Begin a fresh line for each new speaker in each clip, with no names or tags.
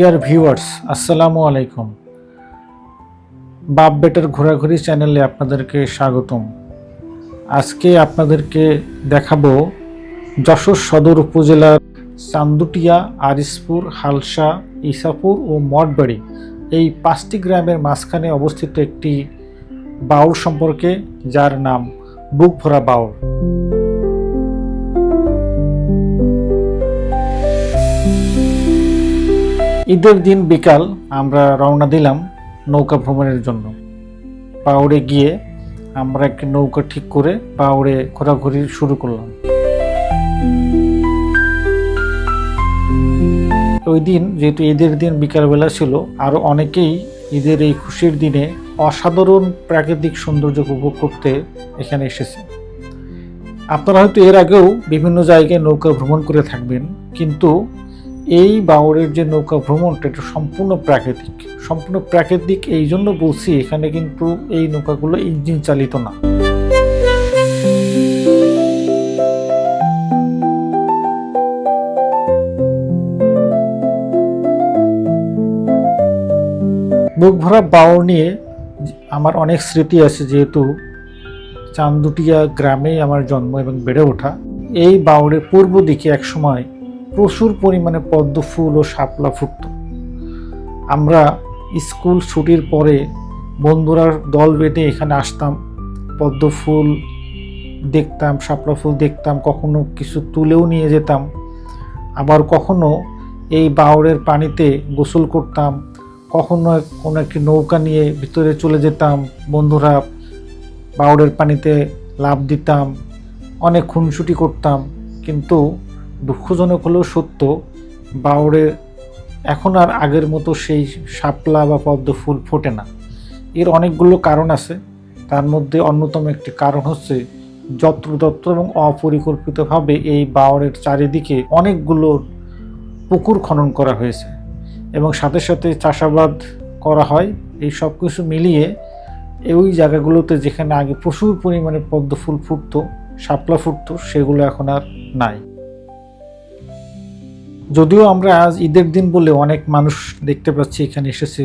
Dear viewers আসসালামু আলাইকুম। বাপ বেটার ঘোরাঘুরি চ্যানেলে আপনাদেরকে স্বাগতম। আজকে আপনাদেরকে দেখাবো যশোর সদর উপজেলার চান্দুটিয়া আরিসপুর হালসা, ইসাপুর ও মঠবাড়ি। এই পাঁচটি গ্রামের মাঝখানে অবস্থিত একটি বাউল সম্পর্কে, যার নাম বুক ভরা বাউল। ঈদের দিন বিকাল আমরা রওনা দিলাম নৌকা ভ্রমণের জন্য। পাউড়ে গিয়ে আমরা একটি নৌকা ঠিক করে পাউড়ে ঘোরাঘুরি শুরু করলাম। ওই দিন যেহেতু ঈদের দিন বিকালবেলা ছিল আরও অনেকেই ঈদের এই খুশির দিনে অসাধারণ প্রাকৃতিক সৌন্দর্য উপভোগ করতে এখানে এসেছে। আপনারা হয়তো এর আগেও বিভিন্ন জায়গায় নৌকা ভ্রমণ করে থাকবেন, কিন্তু এই বাউরের যে নৌকা ভ্রমণটা, এটা সম্পূর্ণ প্রাকৃতিক। সম্পূর্ণ প্রাকৃতিক এই জন্য বলছি এখানে কিন্তু এই নৌকাগুলো ইঞ্জিন চালিত না। বুক ভরা বাউর নিয়ে আমার অনেক স্মৃতি আছে, যেহেতু চান্দুটিয়া গ্রামেই আমার জন্ম এবং বেড়ে ওঠা। এই বাউরের পূর্ব দিকে একসময় প্রচুর পরিমাণে পদ্ম ফুল ও শাপলা ফুটত। আমরা স্কুল ছুটির পরে বন্ধুরা দল বেঁধে এখানে আসতাম। পদ্ম ফুল দেখতাম, শাপলা ফুল দেখতাম, কখনো কিছু তুলেও নিয়ে যেতাম। আবার কখনো এই বাউরের পানিতে গোসল করতাম, কখনো কোনো একটি নৌকা নিয়ে ভিতরে চলে যেতাম। বন্ধুরা বাউরের পানিতে লাভ দিতাম, অনেক খুনসুটি করতাম। কিন্তু দুঃখজনক হলেও সত্য বাউরে এখন আর আগের মতো সেই শাপলা বা পদ্ম ফুল ফোটে না। এর অনেকগুলো কারণ আছে। তার মধ্যে অন্যতম একটি কারণ হচ্ছে যত্রতত্র এবং অপরিকল্পিতভাবে এই বাওরের চারিদিকে অনেকগুলো পুকুর খনন করা হয়েছে এবং সাথে সাথে চাষাবাদ করা হয়। এই সব কিছু মিলিয়ে ওই জায়গাগুলোতে যেখানে আগে প্রচুর পরিমাণে পদ্ম ফুল ফুটতো, শাপলা ফুটতো, সেগুলো এখন আর নাই। যদিও আমরা আজ ঈদের দিন বলে অনেক মানুষ দেখতে পাচ্ছি এখানে এসেছে।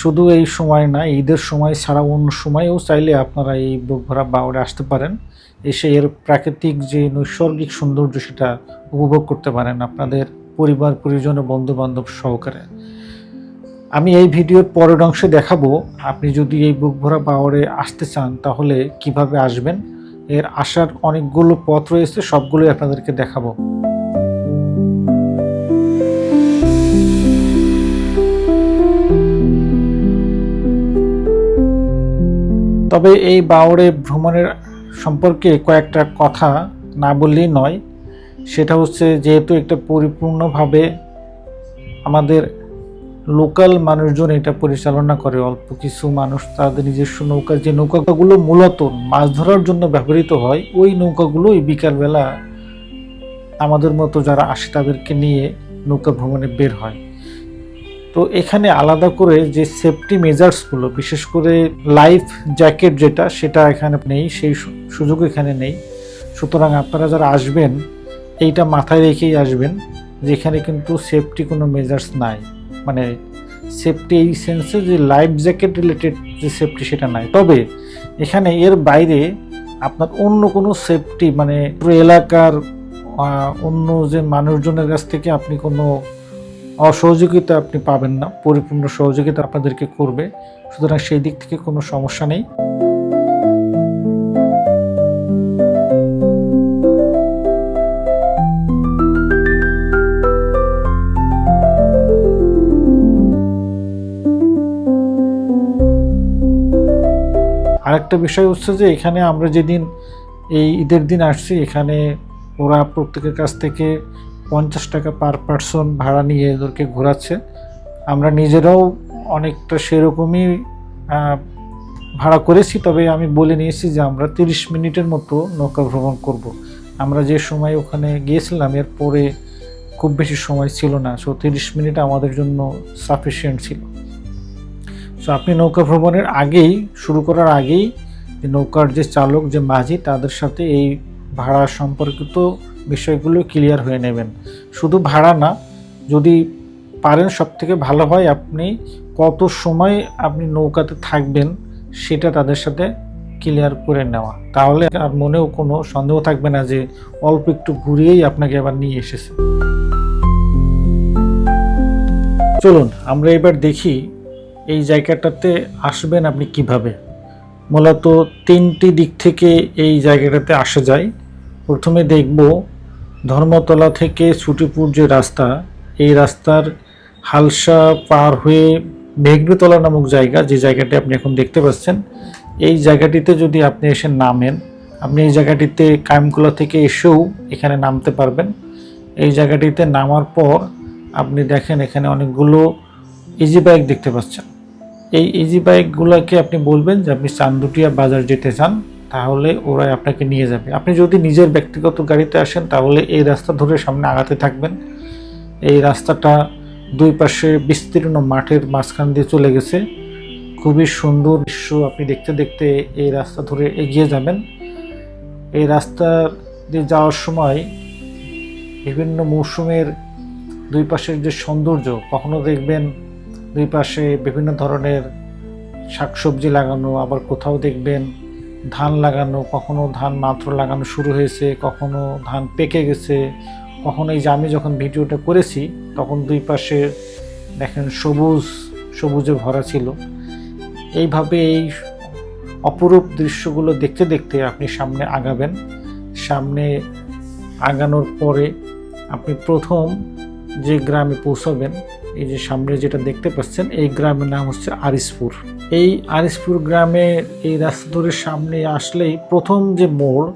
শুধু এই সময় না, ঈদের সময় ছাড়া অন্য সময়েও চাইলে আপনারা এই ভরা বাউরে আসতে পারেন। এসে এর প্রাকৃতিক যে নৈসর্গিক সৌন্দর্য সেটা উপভোগ করতে পারেন আপনাদের পরিবার, পরিজন ও বন্ধু বান্ধব সহকারে। আমি এই ভিডিওর পরের অংশে দেখাবো, আপনি যদি এই বুক ভরা বাওয়ারে আসতে চান তাহলে কীভাবে আসবেন? এর আসার অনেকগুলো পথ রয়েছে, সবগুলোই আপনাদেরকে দেখাবো। তবে এই বাওড়ে ভ্রমণের সম্পর্কে কয়েকটা কথা না বললেই নয়। সেটা হচ্ছে যেহেতু একটা পরিপূর্ণভাবে আমাদের লোকাল মানুষজন এটা পরিচালনা করে, অল্প কিছু মানুষ তাদের নিজস্ব নৌকা, যে নৌকাগুলো মূলত মাছ ধরার জন্য ব্যবহৃত হয়, ওই নৌকাগুলো এই বিকালবেলা আমাদের মতো যারা আসে তাদেরকে নিয়ে নৌকা ভ্রমণে বের হয়। তো এখানে আলাদা করে যে সেফটি মেজার্সগুলো বিশেষ করে লাইফ জ্যাকেট যেটা, সেটা এখানে নেই, সেই সুযোগ এখানে নেই। সুতরাং আপনারা যারা আসবেন, এইটা মাথায় রেখেই আসবেন, যেখানে কিন্তু সেফটি কোনো মেজার্স নাই। মানে সেফটি এই সেন্সে যে লাইফ জ্যাকেট রিলেটেড যে সেফটি সেটা নাই। তবে এখানে এর বাইরে আপনার অন্য কোনো সেফটি মানে পুরো এলাকার অন্য যে মানুষজনের কাছ থেকে আপনি কোনো অসহযোগিতা আপনি পাবেন না, পরিপূর্ণ সহযোগিতা আপনাদেরকে করবে, সুতরাং সেই দিক থেকে কোনো সমস্যা নেই। আরেকটা বিষয় হচ্ছে যে, এখানে আমরা যেদিন এই ঈদের দিন আসছি, এখানে ওরা প্রত্যেকের কাছ থেকে পঞ্চাশ টাকা পার পার্সন ভাড়া নিয়ে এদেরকে ঘোরাচ্ছে। আমরা নিজেরাও অনেকটা সেরকমই ভাড়া করেছি, তবে আমি বলে নিয়েছি যে আমরা তিরিশ মিনিটের মতো নৌকা ভ্রমণ করব। আমরা যে সময় ওখানে গিয়েছিলাম, এর পরে খুব বেশি সময় ছিল না। সো তিরিশ মিনিট আমাদের জন্য সাফিসিয়েন্ট ছিল। সো আপনি নৌকা ভ্রমণের আগেই, শুরু করার আগেই, নৌকার যে চালক, যে মাঝি, তাদের সাথে এই ভাড়া সম্পর্কিত বিষয়গুলো ক্লিয়ার হয়ে নেবেন। শুধু ভাড়া না, যদি পারেন সব থেকে ভালো হয় আপনি কত সময় আপনি নৌকাতে থাকবেন সেটা তাদের সাথে ক্লিয়ার করে নেওয়া। তাহলে আর মনেও কোনো সন্দেহ থাকবে না যে অল্প একটু ঘুরিয়েই আপনাকে আবার নিয়ে এসেছে। চলুন, আমরা এবার দেখি এই জায়গাটাতে আসবেন আপনি কীভাবে। মূলত তিনটি দিক থেকে এই জায়গাটাতে আসা যায়। প্রথমে দেখব ধর্মতলা থেকে ছুটিপুর যে রাস্তা, এই রাস্তার হালসা পার হয়ে মেঘরুতলা নামক জায়গা, যে জায়গাটি আপনি এখন দেখতে পাচ্ছেন, এই জায়গাটিতে যদি আপনি এসে নামেন, আপনি এই জায়গাটিতে কায়েমকুলা থেকে এসেও এখানে নামতে পারবেন। এই জায়গাটিতে নামার পর আপনি দেখেন এখানে অনেকগুলো ইজি বাইক দেখতে পাচ্ছেন। এই ইজি বাইকগুলোকে আপনি বলবেন যে আপনি চান্দুটিয়া বাজার যেতে চান তাহলে ওরাই আপনাকে নিয়ে যাবে। আপনি যদি নিজের ব্যক্তিগত গাড়িতে আসেন, তাহলে এই রাস্তা ধরে সামনে আগাতে থাকবেন। এই রাস্তাটা দুই পাশে বিস্তীর্ণ মাঠের মাঝখান দিয়ে চলে গেছে। খুবই সুন্দর দৃশ্য আপনি দেখতে দেখতে এই রাস্তা ধরে এগিয়ে যাবেন। এই রাস্তা দিয়ে যাওয়ার সময় বিভিন্ন মৌসুমের দুই পাশের যে সৌন্দর্য, কখনো দেখবেন দুই পাশে বিভিন্ন ধরনের শাকসবজি লাগানো, আবার কোথাও দেখবেন ধান লাগানো, কখনো ধান মাত্র লাগানো শুরু হয়েছে, কখনো ধান পেকে গেছে। কখনো এই যে আমি যখন ভিডিওটা করেছি, তখন দুই পাশে দেখেন সবুজ, সবুজে ভরা ছিল। এইভাবে এই অপরূপ দৃশ্যগুলো দেখতে দেখতে আপনি সামনে আগাবেন। সামনে আগানোর পরে আপনি প্রথম যে গ্রামে পৌঁছাবেন এই যে সামনে যেটা দেখতে পাচ্ছেন, এই গ্রামের নাম হচ্ছে আরিসপুর এই আরিসপুর গ্রামে এই রাস্তা ধরে সামনে আসলেই প্রথম যে মোড়,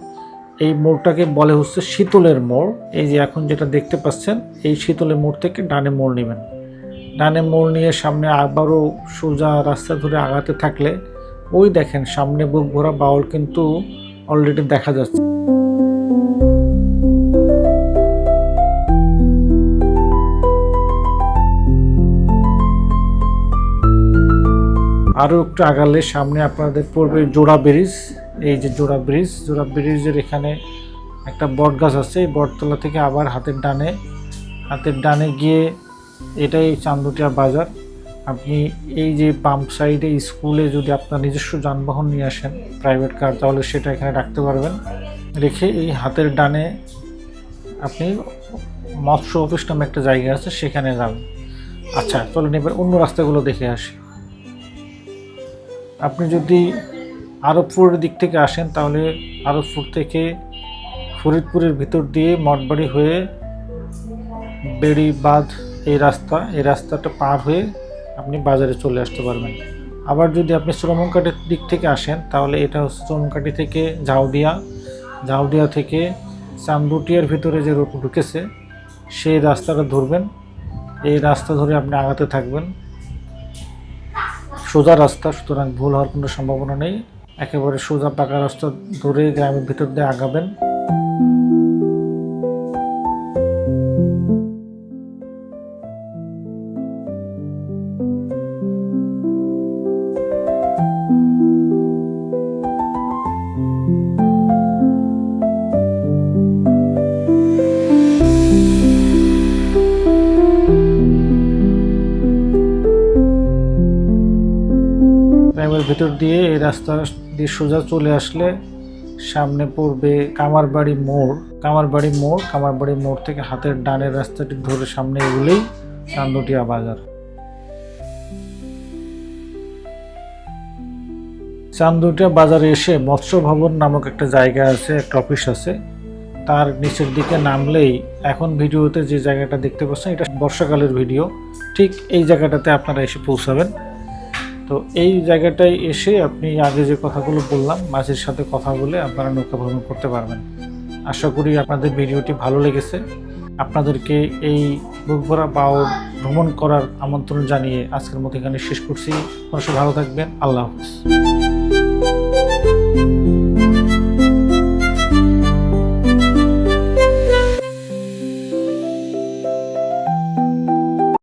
এই মোড়টাকে বলে হচ্ছে শীতলের মোড়। এই যে এখন যেটা দেখতে পাচ্ছেন, এই শীতলের মোড় থেকে ডানে মোড় নেবেন। ডানে মোড় নিয়ে সামনে আবারও সোজা রাস্তা ধরে আগাতে থাকলে, ওই দেখেন সামনে বুক ভরা বাউল কিন্তু অলরেডি দেখা যাচ্ছে। আরও একটু আগালে সামনে আপনাদের পড়বে জোড়া ব্রিজ। এই যে জোড়া ব্রিজ, জোড়া ব্রিজের এখানে একটা বট গাছ আছে, এই বটতলা থেকে আবার হাতের ডানে হাতের ডানে গিয়ে এটাই চান্দুটিয়া বাজার। আপনি এই যে পাম্প সাইডে স্কুলে যদি আপনার নিজস্ব যানবাহন নিয়ে আসেন প্রাইভেট কার তাহলে সেটা এখানে রাখতে পারবেন। রেখে এই হাতের ডানে আপনি মৎস্য অফিস নামে একটা জায়গা আছে, সেখানে যাবেন। আচ্ছা চলেন এবার অন্য রাস্তাগুলো দেখে আসি। আপনি যদি আরবপুরের দিক থেকে আসেন, তাহলে আরবপুর থেকে ফরিদপুরের ভিতর দিয়ে মঠবাড়ি হয়ে বেড়ি বাঁধ এই রাস্তা, এই রাস্তাটা পার হয়ে আপনি বাজারে চলে আসতে পারবেন। আবার যদি আপনি শ্রমকাটের দিক থেকে আসেন, তাহলে এটা হচ্ছে শ্রমকাটি থেকে ঝাউদিয়া। ঝাউদিয়া থেকে চান্দুটিয়ার ভিতরে যে রোড ঢুকেছে, সেই রাস্তাটা ধরবেন। এই রাস্তা ধরে আপনি আগাতে থাকবেন। সোজা রাস্তা, সুতরাং ভুল হওয়ার কোনো সম্ভাবনা নেই। একেবারে সোজা পাকা রাস্তা ধরে গ্রামের ভিতর দিয়ে আগাবেন। ভিতর দিয়ে এই রাস্তা দিয়ে সোজা চলে আসলে সামনে পড়বে কামারবাড়ি মোড়। কামারবাড়ি মোড় কামারবাড়ি মোড় থেকে হাতের ডানের রাস্তাটি ধরে সামনে এগুলেই চান্দটিয়া বাজার। চান্দটিয়া বাজারে এসে মৎস্য ভবন নামক একটা জায়গা আছে, একটা অফিস আছে। তার নিচের দিকে নামলেই এখন ভিডিওতে যে জায়গাটা দেখতে পাচ্ছেন, এটা বর্ষাকালের ভিডিও। ঠিক এই জায়গাটাতে আপনারা এসে পৌঁছাবেন। তো এই জায়গাটায় এসে আপনি আগে যে কথাগুলো বললাম, মাঝির সাথে কথা বলে আপনারা নৌকা ভ্রমণ করতে পারবেন। আশা করি আপনাদের ভিডিওটি ভালো লেগেছে। আপনাদেরকে এই বুকভরা পাও ভ্রমণ করার আমন্ত্রণ জানিয়ে আজকের মতো এখানে শেষ করছি। অবশ্যই ভালো থাকবেন। আল্লাহ হাফিজ।